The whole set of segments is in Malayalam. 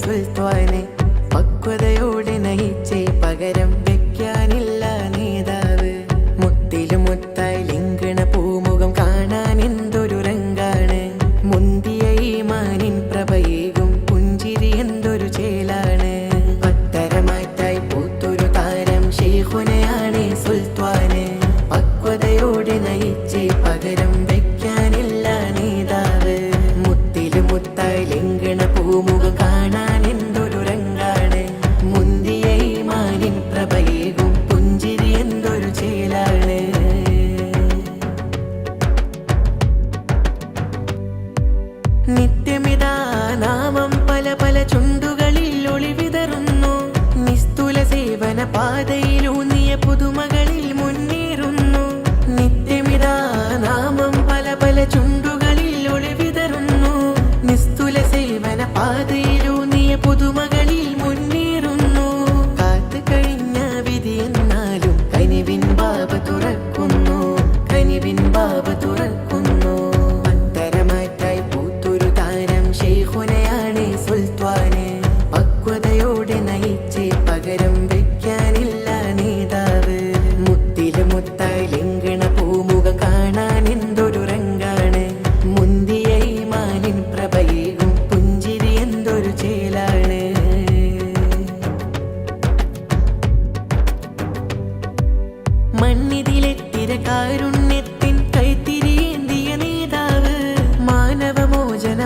സുൽത്താനെ പക്വതയോടെ നയിച്ചേ പകരം വെക്കാനില്ല നേതാവ്. മുത്തിലും മുത്തായി ലിംഗണ പൂമുഖം കാണാൻ എന്തൊരു രംഗാണ്. മുന്തിയ ഈ പ്രഭയേകും പുഞ്ചിരി എന്തൊരു ചേലാണ്. പത്തരമാറ്റായി പൂത്തൊരു താരം ഷെയ്ഖുനയാണ് സുൽത്താന്. പക്വതയോടെ നയിച്ചേ പകരം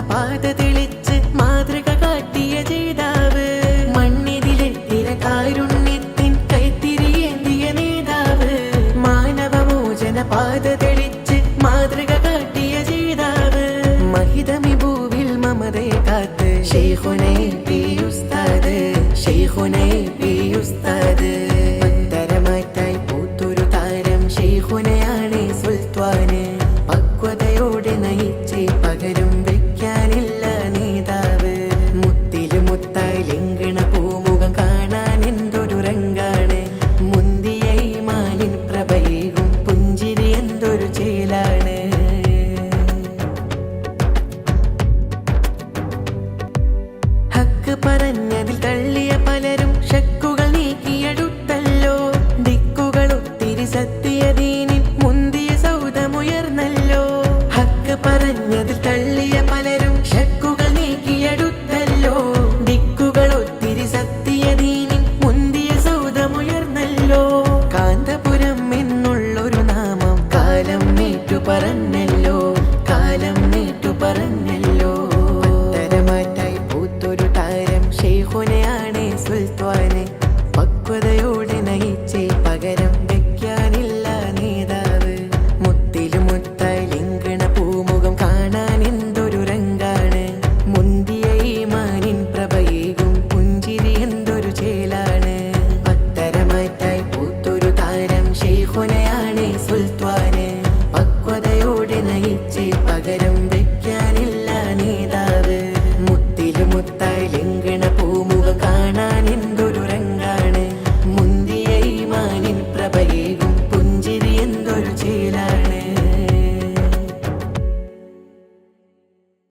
പാത തെളിച്ച് മാതൃക കാട്ടിയ ജേതാവ്. മണ്ണിതിലെത്തിര കാരുണ്യത്തിൻ കൈത്തിരിയേന്തിയ നേതാവ്. മാനവമോചന പാത തെളിച്ച് മാതൃക കാട്ടിയ ജേതാവ്. മഹിതമി ഭൂവിൽ മമതയെ കാത്ത്. ഷെയ്ഖുനൈ പി ഉസ്താദ്. ഷെയ്ഖുനൈ ഉസ്താദ്. പറഞ്ഞതിൽ തള്ളിയ പലരും ഷക്കുകൾ നീക്കിയെടുത്തല്ലോ. ദിക്കുകൾ ഒത്തിരി സത്യദീനിൽ മുന്തിയ സൗദമുയർന്നല്ലോ. ഹക്ക് പറഞ്ഞതിൽ തള്ളിയ